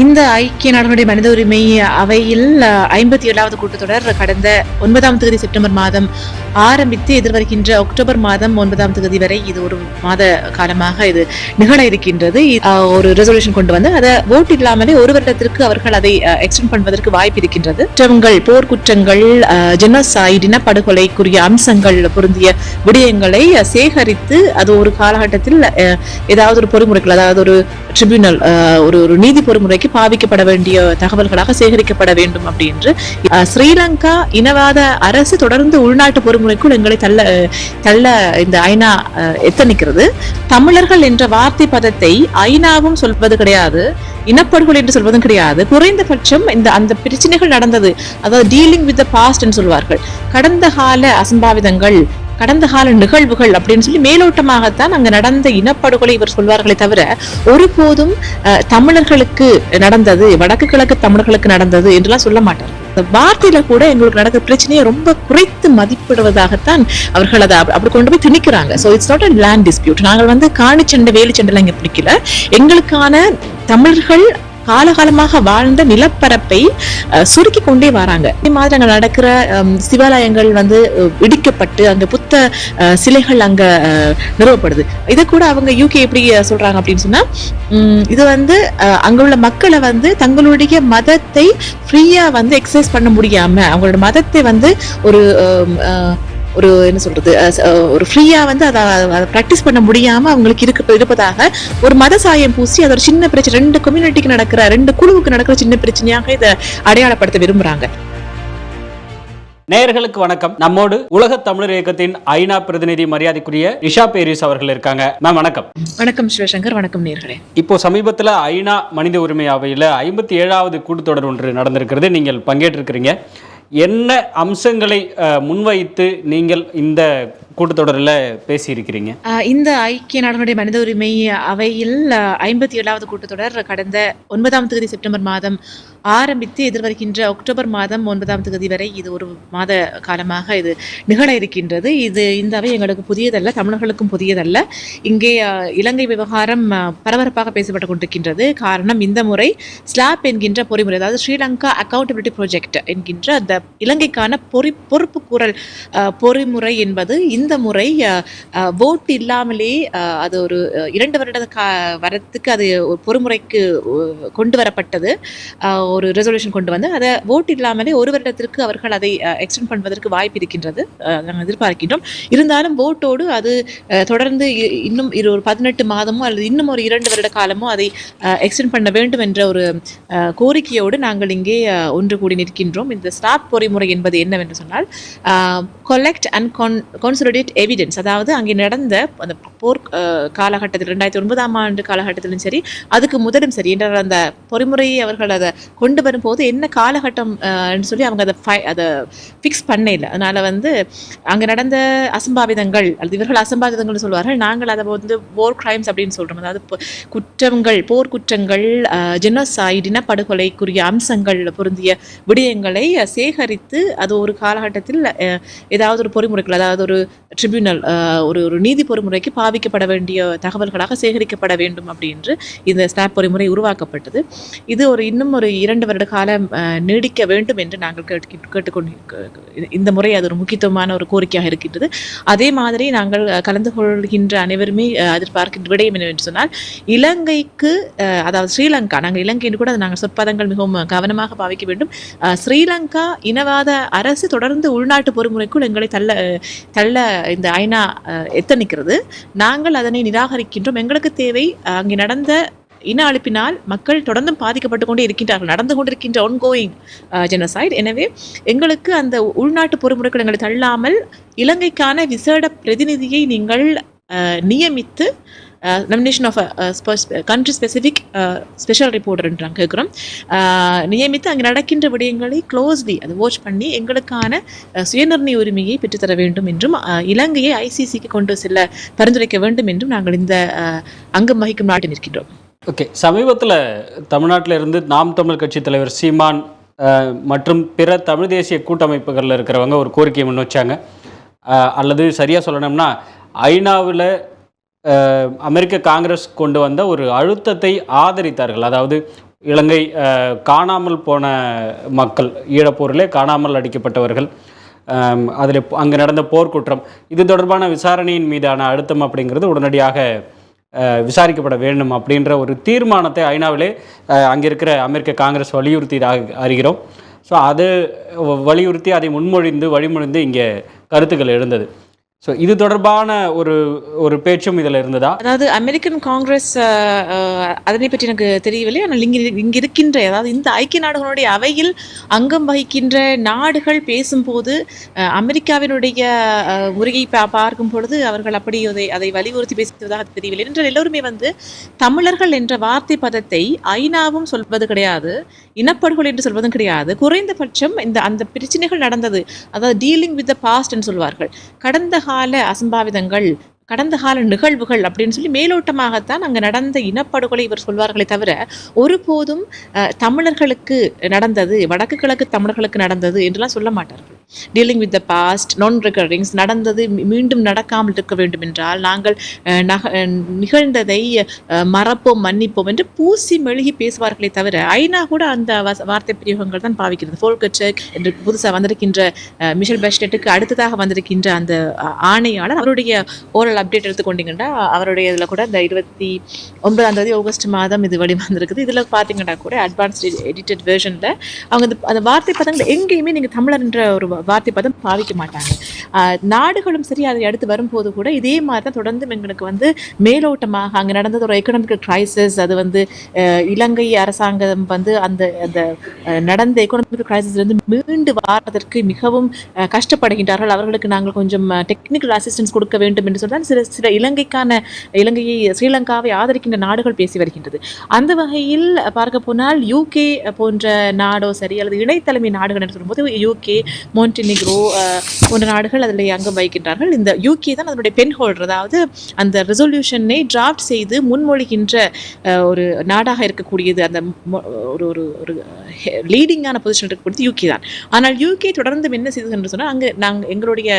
இந்த ஐக்கிய நாடுகளுடைய மனித உரிமை அவையில் ஐம்பத்தி ஏழாவது கூட்டத்தொடர் கடந்த ஒன்பதாம் தேதி செப்டம்பர் மாதம் ஆரம்பித்து எதிர்வருகின்ற அக்டோபர் மாதம் ஒன்பதாம் தேதி வரை இது ஒரு மாத காலமாக இது நிகழ இருக்கின்றது. ஒரு ரெசல்யூஷன் கொண்டு வந்து அதை ஓட் இல்லாமலே ஒரு வருடத்திற்கு அவர்கள் அதை எக்ஸ்டெண்ட் பண்ணுவதற்கு வாய்ப்பு இருக்கின்றது. குற்றங்கள் போர்க்குற்றங்கள் ஜெனசாய்ட் இனப்படுகொலைக்குரிய அம்சங்கள் பொருந்திய விடயங்களை சேகரித்து அது ஒரு காலகட்டத்தில் ஏதாவது ஒரு பொறிமுறைகள் அதாவது ஒரு ட்ரிபியூனல் ஒரு ஒரு நீதி முறைக்கு பாவிக்கப்பட வேண்டிய தகவல்களாக சேகரிக்கப்பட வேண்டும் அப்படின்று. ஸ்ரீலங்கா இனவாத அரசு தொடர்ந்து உள்நாட்டு பொறுமுறைக்குள் எங்களை தள்ள தள்ள இந்த ஐநா எத்தனிக்கிறது தமிழர்கள் என்ற வார்த்தை பதத்தை ஐநாவும் சொல்வது கிடையாது இனப்படுகொலை என்று சொல்வதும் கிடையாது. குறைந்தபட்சம் இந்த அந்த பிரச்சனைகள் நடந்தது அதாவது டீலிங் வித் த பாஸ்ட் சொல்வார்கள். கடந்த கால அசம்பாவிதங்கள் கடந்த கால நிகழ்வுகள் அப்படின்னு சொல்லி மேலோட்டமாகத்தான் அங்கு நடந்த இனப்படுகொலை இவர் சொல்வார்களே தவிர ஒருபோதும் தமிழர்களுக்கு நடந்தது வடக்கு கிழக்கு தமிழர்களுக்கு நடந்தது என்றெல்லாம் சொல்ல மாட்டார். இந்த வார்த்தையில கூட எங்களுக்கு நடக்கிற பிரச்சனையை ரொம்ப குறைத்து மதிப்பிடுவதாகத்தான் அவர்கள் அதை அப்படி கொண்டு போய் திணிக்கிறாங்க. So it's not a land dispute நாங்கள் வந்து காணிச்சண்டை வேலிச்சண்டைலாம் இங்கே பிடிக்கல. எங்களுக்கான தமிழர்கள் காலகாலமாக வாழ்ந்த நிலப்பரப்பை அஹ், சுருக்கி கொண்டே வராங்க. இதே மாதிரி நடக்கிற சிவாலயங்கள் வந்து இடிக்கப்பட்டு அங்க புத்த சிலைகள் அங்க நிறுவப்படுது. இதை கூட அவங்க யூகே எப்படி சொல்றாங்க அப்படின்னு சொன்னா இது வந்து அஹ், அங்குள்ள மக்களை வந்து தங்களுடைய மதத்தை ஃப்ரீயா வந்து எக்ஸசைஸ் பண்ண முடியாம அவங்களோட மதத்தை வந்து ஒரு அஹ், ஒரு என்ன சொல்றது ஒரு ஃப்ரீயா வந்து அதை அதை ப்ராக்டிஸ் பண்ண முடியாம அவங்களுக்கு இருக்க இருப்பதாக ஒரு மத சாயம் பூசி அது ஒரு சின்ன பிரச்சனை ரெண்டு கம்யூனிட்டிக்கு நடக்கிற ரெண்டு குழுவுக்கு நடக்கிற சின்ன பிரச்சனையாக இதை அடையாளப்படுத்த விரும்புறாங்க. நேயர்களுக்கு வணக்கம். நம்மோடு உலக தமிழர் இயக்கத்தின் ஐநா பிரதிநிதி மரியாதைக்குரிய நிஷா பேரிஸ் அவர்கள் இருக்காங்க. மேம் வணக்கம். வணக்கம் சிவசங்கர் வணக்கம் நேர்களே இப்போ சமீபத்தில் ஐநா மனித உரிமை அவையில் ஐம்பத்தி ஏழாவது கூட்டத்தொடர் ஒன்று நடந்திருக்கிறது. நீங்கள் பங்கேற்றிருக்கிறீங்க. என்ன அம்சங்களை முன்வைத்து நீங்கள் இந்த கூட்டத்தொடரில் பேசியிருக்கிறீங்க? இந்த ஐக்கிய நாடுகளுடைய மனித உரிமை அவையில் ஐம்பத்தி ஏழாவது கூட்டத்தொடர் கடந்த ஒன்பதாம் தேதி செப்டம்பர் மாதம் ஆரம்பித்து எதிர்வருகின்ற அக்டோபர் மாதம் ஒன்பதாம் தேதி வரை இது ஒரு மாத காலமாக இது நிகழ இருக்கின்றது. இது இந்த அவை எங்களுக்கு புதியதல்ல தமிழர்களுக்கும் புதியதல்ல. இங்கே இலங்கை விவகாரம் பரபரப்பாக பேசப்பட்டு கொண்டிருக்கின்றது. காரணம் இந்த முறை ஸ்லாப் என்கின்ற பொறிமுறை அதாவது ஸ்ரீலங்கா அக்கௌண்டபிலிட்டி ப்ராஜெக்ட் என்கின்ற அந்த இலங்கைக்கான பொறி பொறுப்பு கூறல் பொறிமுறை என்பது இந்த முறை ஓட்டு இல்லாமலே அது ஒரு இரண்டு வருட கா வரத்துக்கு அது ஒரு கொண்டு வரப்பட்டது. ஒரு ரெசல்யூஷன் கொண்டு வந்து அதை ஓட் இல்லாமலே ஒரு வருடத்திற்கு அவர்கள் அதை எக்ஸ்டெண்ட் பண்ணுவதற்கு வாய்ப்பு இருக்கின்றது. நாங்கள் எதிர்பார்க்கின்றோம். இருந்தாலும் ஓட்டோடு அது தொடர்ந்து இன்னும் இரு ஒரு பதினெட்டு மாதமோ அல்லது இன்னும் ஒரு இரண்டு வருட காலமோ அதை எக்ஸ்டெண்ட் பண்ண வேண்டும் என்ற ஒரு கோரிக்கையோடு நாங்கள் இங்கே ஒன்று கூடி நிற்கின்றோம். இந்த ஸ்டாப் பொறிமுறை என்பது என்னவென்று சொன்னால் collect and con consolidate evidence அதாவது அங்கே நடந்த அந்த போர் காலகட்டத்தில் ரெண்டாயிரத்தி ஒன்பதாம் ஆண்டு காலகட்டத்திலும் சரி அதுக்கு முதலும் சரி என்ற அந்த பொறிமுறையை அவர்கள் அதை கொண்டு வரும்போது என்ன காலகட்டம் சொல்லி அவங்க அதை ஃபை அதை ஃபிக்ஸ் பண்ண இல்லை அதனால வந்து அங்கே நடந்த அசம்பாவிதங்கள் அல்லது இவர்கள் அசம்பாவிதங்கள்னு சொல்வார்கள் நாங்கள் அதை வந்து போர் கிரைம்ஸ் அப்படின்னு சொல்றோம். அதாவது குற்றங்கள் போர் குற்றங்கள் ஜெனோசைட் இனப்படுகொலைக்குரிய அம்சங்கள் பொருந்திய விடயங்களை சேகரித்து அது ஒரு காலகட்டத்தில் ஏதாவது ஒரு பொறிமுறைகள் அதாவது ஒரு ட்ரிபியூனல் ஒரு ஒரு நீதி பொறிமுறைக்கு பாவிக்கப்பட வேண்டிய தகவல்களாக சேகரிக்கப்பட வேண்டும் அப்படின்று இந்த ஸ்டாப் பொறிமுறை உருவாக்கப்பட்டது. இது ஒரு இன்னும் ஒரு இரண்டு வருட காலம் நீடிக்க வேண்டும் என்று நாங்கள் கேட்டு கேட்டுக்கொண்டு இந்த முறை அது ஒரு முக்கியத்துவமான ஒரு கோரிக்கையாக இருக்கின்றது. அதே மாதிரி நாங்கள் கலந்து கொள்கின்ற அனைவருமே எதிர்பார்க்கின்ற விடயம் என்னவென்று சொன்னால் இலங்கைக்கு அதாவது ஸ்ரீலங்கா நாங்கள் இலங்கைன்னு கூட அதை நாங்கள் சொற்பதங்கள் மிகவும் கவனமாக பாவிக்க வேண்டும். ஸ்ரீலங்கா இனவாத அரசு தொடர்ந்து உள்நாட்டு பொறுமுறைக்குள் எங்களை தள்ள தள்ள இந்த ஐநா எத்தனிக்கிறது நாங்கள் அதனை நிராகரிக்கின்றோம். எங்களுக்கு தேவை அங்கே நடந்த இன அழுப்பினால் மக்கள் தொடர்ந்தும் பாதிக்கப்பட்டு கொண்டே இருக்கின்றார்கள் நடந்து கொண்டிருக்கின்ற ஆன்கோயிங் ஜெனசைட் uh, எனவே எங்களுக்கு அந்த உள்நாட்டு பொறிமுறைகள் எங்களை தள்ளாமல் இலங்கைக்கான விசேட பிரதிநிதியை நீங்கள் uh, நியமித்து nomination of country specific special ரிப்போர்ட்டர்ன்றாங்க கேட்குறோம். நியமித்து அங்கே நடக்கின்ற விடயங்களை க்ளோஸ்லி அதை வாட்ச் பண்ணி எங்களுக்கான uh, சுயநிர்ணய உரிமையை பெற்றுத்தர வேண்டும் என்றும் இலங்கையை ஐசிசிக்கு கொண்டு செல்ல பரிந்துரைக்க வேண்டும் என்றும் நாங்கள் இந்த அங்கம் வகிக்கும் நாட்டில் நிற்கின்றோம். ஓகே சமீபத்தில் தமிழ்நாட்டில் இருந்து நாம் தமிழ் கட்சி தலைவர் சீமான் மற்றும் பிற தமிழ் தேசிய கூட்டமைப்புகளில் இருக்கிறவங்க ஒரு கோரிக்கையை முன் வச்சாங்க அல்லது சரியாக சொல்லணும்னா ஐநாவில் அமெரிக்க காங்கிரஸ் கொண்டு வந்த ஒரு அழுத்தத்தை ஆதரித்தார்கள். அதாவது இலங்கை காணாமல் போன மக்கள் ஈழப்போரிலே காணாமல் அடிக்கப்பட்டவர்கள் அதில் அங்கே நடந்த போர்க்குற்றம் இது தொடர்பான விசாரணையின் மீதான அழுத்தம் அப்படிங்கிறது உடனடியாக விசாரிக்கப்பட வேண்டும் அப்படின்ற ஒரு தீர்மானத்தை ஐநாவிலே அங்கே இருக்கிற அமெரிக்க காங்கிரஸ் வலியுறுத்தியதாக அறிகிறோம். ஸோ அது வலியுறுத்தி அதை முன்மொழிந்து வழிமொழிந்து இங்கே கருத்துக்கள் எழுந்தது. ஸோ இது தொடர்பான ஒரு ஒரு பேச்சும் இதில் இருந்ததா? அதாவது அமெரிக்கன் காங்கிரஸ் அதனை பற்றி எனக்கு தெரியவில்லை. ஆனால் இங்கு இங்கு இருக்கின்ற அதாவது இந்த ஐக்கிய நாடுகளுடைய அவையில் அங்கம் வகிக்கின்ற நாடுகள் பேசும்போது அமெரிக்காவினுடைய முறையை பா- பார்க்கும் பொழுது அவர்கள் அப்படி அதை அதை வலியுறுத்தி பேசுவதாக தெரியவில்லை. என்று எல்லோருமே வந்து தமிழர்கள் என்ற வார்த்தை பதத்தை ஐநாவும் சொல்வது கிடையாது இனப்படுகொலை என்று சொல்வதும் கிடையாது. குறைந்தபட்சம் இந்த அந்த பிரச்சனைகள் நடந்தது அதாவது டீலிங் வித் த பாஸ்ட் என்று சொல்வார்கள். கடந்த கால அசம்பாவிதங்கள் கடந்த கால நிகழ்வுகள் அப்படின்னு சொல்லி மேலோட்டமாகத்தான் அங்கே நடந்த இனப்படுகொலை இவர் சொல்வார்களே தவிர ஒருபோதும் தமிழர்களுக்கு நடந்தது வடக்கு கிழக்கு தமிழர்களுக்கு நடந்தது என்றெல்லாம் சொல்ல மாட்டார்கள். டீலிங் வித் த பாஸ்ட் நான் ரெக்கரிங்ஸ் நடந்தது மீண்டும் நடக்காமல் இருக்க வேண்டும் என்றால் நாங்கள் நக- நிகழ்ந்ததை மறப்போம் மன்னிப்போம் என்று பூசி மெழுகி பேசுவார்களே தவிர ஐநா கூட அந்த வார்த்தை பிரயோகங்கள் தான் பாவிக்கிறது. ஃபோல்கச்சக் என்று புதுசாக வந்திருக்கின்ற மிஷல் பெஸ்டெட்டுக்கு அடுத்ததாக வந்திருக்கின்ற அந்த ஆணையாளர் அவருடைய ஓரல் அப்டேட் எடுத்துக்கொண்டீங்கன்னா அவருடைய இதில் கூட இந்த இருபத்தி ஒன்பதாம் தேதி ஆகஸ்ட் மாதம் இது வெளிவந்திருக்குது. இதில் பார்த்தீங்கன்னா கூட அட்வான்ஸ் எடிட்டட் வேர்ஷனில் அவங்க இந்த அந்த வார்த்தை பதங்கள் எங்கேயுமே நீங்கள் தமிழர் என்ற ஒரு வார்த்தை பதம் பாவிக்க மாட்டாங்க. நாடுகளும் சரி அதை அடுத்து வரும்போது கூட இதே மாதிரி தான் தொடர்ந்து எங்களுக்கு வந்து மேலோட்டமாக அங்கே நடந்தது ஒரு எக்கனாமிக் கிரைசிஸ் அது வந்து இலங்கை அரசாங்கம் வந்து அந்த அந்த நடந்த எக்கனாமிக் கிரைசிஸ்லேருந்து மீண்டு வாரதற்கு மிகவும் கஷ்டப்படுகின்றார்கள். அவர்களுக்கு நாங்கள் கொஞ்சம் டெக்னிக்கல் அசிஸ்டன்ஸ் கொடுக்க வேண்டும் என்று சொன்னால் சில சில இலங்கைக்கான இலங்கையை ஸ்ரீலங்காவை ஆதரிக்கின்ற நாடுகள் பேசி வருகின்றது. அந்த வகையில் பார்க்க போனால் யூகே போன்ற நாடோ சரி அல்லது இணைத்தலைமை நாடுகள் என்று சொல்லும்போது யூகே மோன்டினிக்ரோ போன்ற நாடுகள் அதில் அங்கம் வகிக்கின்றார்கள். இந்த யூகே தான் அதனுடைய பென் ஹோல்டர் அதாவது அந்த ரெசல்யூஷனை டிராஃப்ட் செய்து முன்மொழிகின்ற ஒரு நாடாக இருக்கக்கூடியது. அந்த மொ- ஒரு ஒரு ஒரு லீடிங்கான பொசிஷன் இருக்கக்கூடியது யூகே தான். ஆனால் யூகே தொடர்ந்து என்ன செய்தது என்று சொன்னால் அங்கே நாங்கள் எங்களுடைய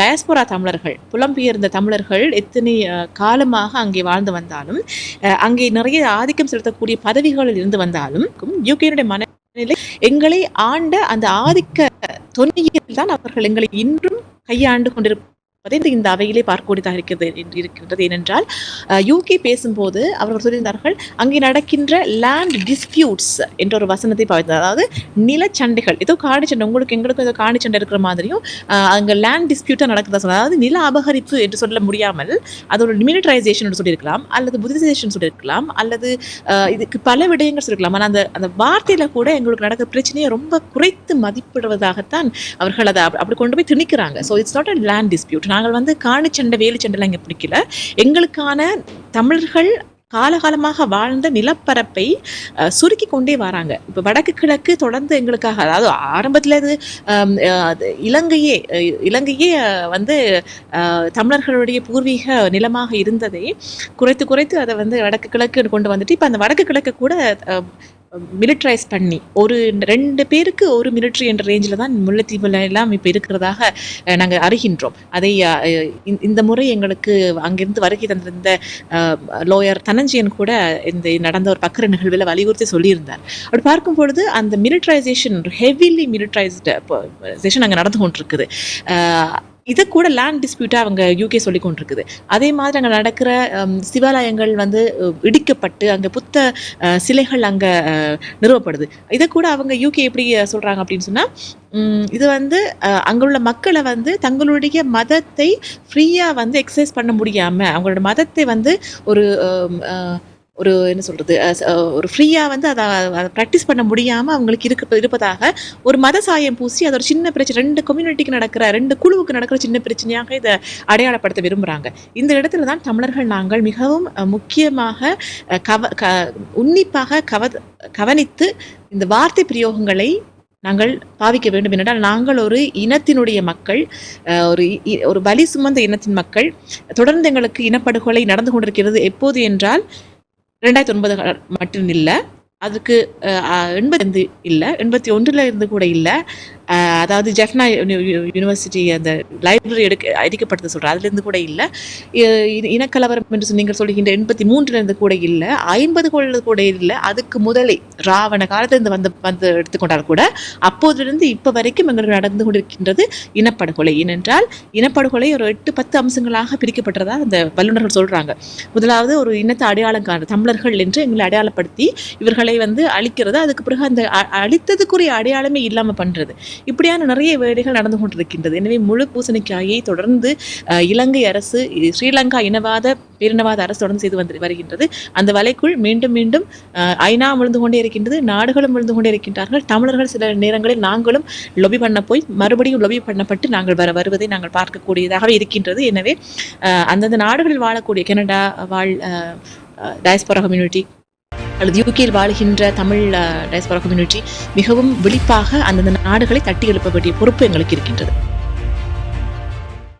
டயஸ்போரா தமிழர்கள் புலம்பெயர்ந்த தமிழர்கள் எத்தனை காலமாக அங்கே வாழ்ந்து வந்தாலும் அஹ், அங்கே நிறைய ஆதிக்கம் செலுத்தக்கூடிய பதவிகளில் இருந்து வந்தாலும் யூகேனுடைய மனநிலை எங்களை ஆண்ட அந்த ஆதிக்க தொன்னியில் தான் அவர்கள் எங்களை இன்றும் கையாண்டு கொண்டிருப்பதை இந்த இந்த அவையிலே பார்க்கக்கூடியதாக இருக்கிறது என்று இருக்கின்றது. ஏனென்றால் யூகே பேசும்போது அவர்கள் சொல்லியிருந்தார்கள் அங்கே நடக்கின்ற லேண்ட் டிஸ்பியூட்ஸ் என்ற ஒரு வசனத்தை பார்த்தார் அதாவது நிலச்சண்டைகள். ஏதோ காணி சண்டை உங்களுக்கு எங்களுக்கும் ஏதோ காணி சண்டை இருக்கிற மாதிரியும் அங்கே லேண்ட் டிஸ்பியூட்டாக நடக்குதா சொன்னால் அதாவது நில அபகரிப்பு என்று சொல்ல முடியாமல் அது ஒரு என்று சொல்லியிருக்கலாம் அல்லது புத்திசேஷன் சொல்லியிருக்கலாம் அல்லது இதுக்கு பல விடயங்கள் சொல்லியிருக்கலாம். ஆனால் அந்த அந்த வார்த்தையில் கூட எங்களுக்கு நடக்கிற பிரச்சனையை ரொம்ப குறைத்து மதிப்பிடுவதாகத்தான் அவர்கள் அதை அப்படி கொண்டு போய் திணிக்கிறாங்க. So it's not a land dispute நாங்கள் வந்து காணிச்சண்டை வேலிச்சண்டைலாம் இங்கே பிடிக்கல. எங்களுக்கான தமிழர்கள் காலகாலமாக வாழ்ந்த நிலப்பரப்பை சுருக்கி கொண்டே வராங்க. இப்போ வடக்கு கிழக்கு தொடர்ந்து எங்களுக்காக அதாவது ஆரம்பத்தில் இது அஹ், அது இலங்கையே இலங்கையே வந்து தமிழர்களுடைய பூர்வீக நிலமாக இருந்ததை குறைத்து குறைத்து அதை வந்து வடக்கு கிழக்கு கொண்டு வந்துட்டு இப்போ அந்த வடக்கு கிழக்கு கூட மிலிட்ரைஸ் பண்ணி ஒரு ரெண்டு பேருக்கு ஒரு மிலிட்ரி என்ற ரேஞ்சில் தான் முல்லைத்தீவுல எல்லாம் இப்போ இருக்கிறதாக நாங்கள் அறிகின்றோம். அதை இந்த- இந்த முறை எங்களுக்கு அங்கிருந்து வருகை தந்திருந்த லோயர் தனஞ்சயன் கூட இந்த நடந்த ஒரு பக்கர நிகழ்வில் வலியுறுத்தி சொல்லியிருந்தார். அப்படி பார்க்கும் பொழுது அந்த மிலிட்ரைசேஷன் ஹெவிலி மிலிட்ரைஸ்டேஷன் அங்கே நடந்து கொண்டிருக்குது. இதை கூட லேண்ட் டிஸ்பியூட்டாக அவங்க யூகே சொல்லி கொண்டிருக்குது அதே மாதிரி அங்கே நடக்கிற சிவாலயங்கள் வந்து இடிக்கப்பட்டு அங்கே புத்த சிலைகள் அங்கே நிறுவப்படுது. இதை கூட அவங்க யூகே எப்படி சொல்கிறாங்க அப்படின்னு சொன்னால் இது வந்து அங்குள்ள மக்களை வந்து தங்களுடைய மதத்தை ஃப்ரீயாக வந்து எக்ஸசைஸ் பண்ண முடியாமல் அவங்களோட மதத்தை வந்து ஒரு ஒரு என்ன சொல்கிறது ஒரு ஃப்ரீயாக வந்து அதை ப்ராக்டிஸ் பண்ண முடியாமல் அவங்களுக்கு இருக்க இருப்பதாக ஒரு மத சாயம் பூசி அதோட சின்ன பிரச்சனை ரெண்டு கம்யூனிட்டிக்கு நடக்கிற ரெண்டு குழுவுக்கு நடக்கிற சின்ன பிரச்சனையாக இதை அடையாளப்படுத்த விரும்புகிறாங்க இந்த இடத்துல தான் தமிழர்கள் நாங்கள் மிகவும் முக்கியமாக கவ க உன்னிப்பாக கவ கவனித்து இந்த வார்த்தை பிரயோகங்களை நாங்கள் பாவிக்க வேண்டும். என்றால் நாங்கள் ஒரு இனத்தினுடைய மக்கள் ஒரு இ- ஒரு பலி சுமந்த இனத்தின் மக்கள். தொடர்ந்து எங்களுக்கு இனப்படுகொலை நடந்து கொண்டிருக்கிறது எப்போது என்றால் ரெண்டாயிரத்தி ஒன்பது மட்டும் இல்லை. அதுக்கு அஹ், அஹ், எண்பத்தி இல்லை எண்பத்தி ஒன்றில் இருந்து கூட இல்லை. அதாவது ஜெஃப்னா யூ- யூனிவர்சிட்டி அந்த லைப்ரரி எடுக்க அடிக்கப்படுத்த சொல்கிறேன் அதுலேருந்து கூட இல்லை. இனக்கலவரம் என்று நீங்கள் சொல்கின்ற எண்பத்தி மூன்றுலேருந்து கூட இல்லை. ஐம்பது கொள்ளது கூட இல்லை. அதுக்கு முதலே ராவண காலத்திலிருந்து வந்து வந்து எடுத்துக்கொண்டால் கூட அப்போதிலிருந்து இப்போ வரைக்கும் எங்களுக்கு நடந்து கொண்டிருக்கின்றது இனப்படுகொலை. ஏனென்றால் இனப்படுகொலை ஒரு எட்டு பத்து அம்சங்களாக பிரிக்கப்பட்டதா அந்த வல்லுநர்கள் சொல்கிறாங்க முதலாவது ஒரு இனத்தை அடையாளம் காண தமிழர்கள் என்று எங்களை அடையாளப்படுத்தி இவர்களை வந்து அழிக்கிறது. அதுக்கு பிறகு அந்த அழித்ததுக்குரிய அடையாளமே இல்லாமல் பண்ணுறது இப்படியான நிறைய வேலைகள் நடந்து கொண்டிருக்கின்றது. எனவே முழு பூசணிக்காயை தொடர்ந்து அஹ், இலங்கை அரசு ஸ்ரீலங்கா இனவாத பேரினவாத அரசு தொடர்ந்து செய்து வந்து வருகின்றது. அந்த வலைக்குள் மீண்டும் மீண்டும் ஐநா விழுந்து கொண்டே இருக்கின்றது நாடுகளும் விழுந்து கொண்டே இருக்கின்றார்கள். தமிழர்கள் சில நேரங்களில் நாங்களும் லொபி பண்ண போய் மறுபடியும் லொபி பண்ணப்பட்டு நாங்கள் வர வருவதை நாங்கள் பார்க்கக்கூடியதாகவே இருக்கின்றது. எனவே அஹ், அந்தந்த நாடுகளில் வாழக்கூடிய கனடா வாழ் டயஸ்போரா கம்யூனிட்டி அல்லது யூகேயில் வாழ்கின்ற தமிழ் டயஸ்பரா கம்யூனிட்டி மிகவும் விழிப்பாக அந்தந்த நாடுகளை தட்டி எழுப்ப வேண்டிய பொறுப்பு எங்களுக்கு இருக்கின்றது.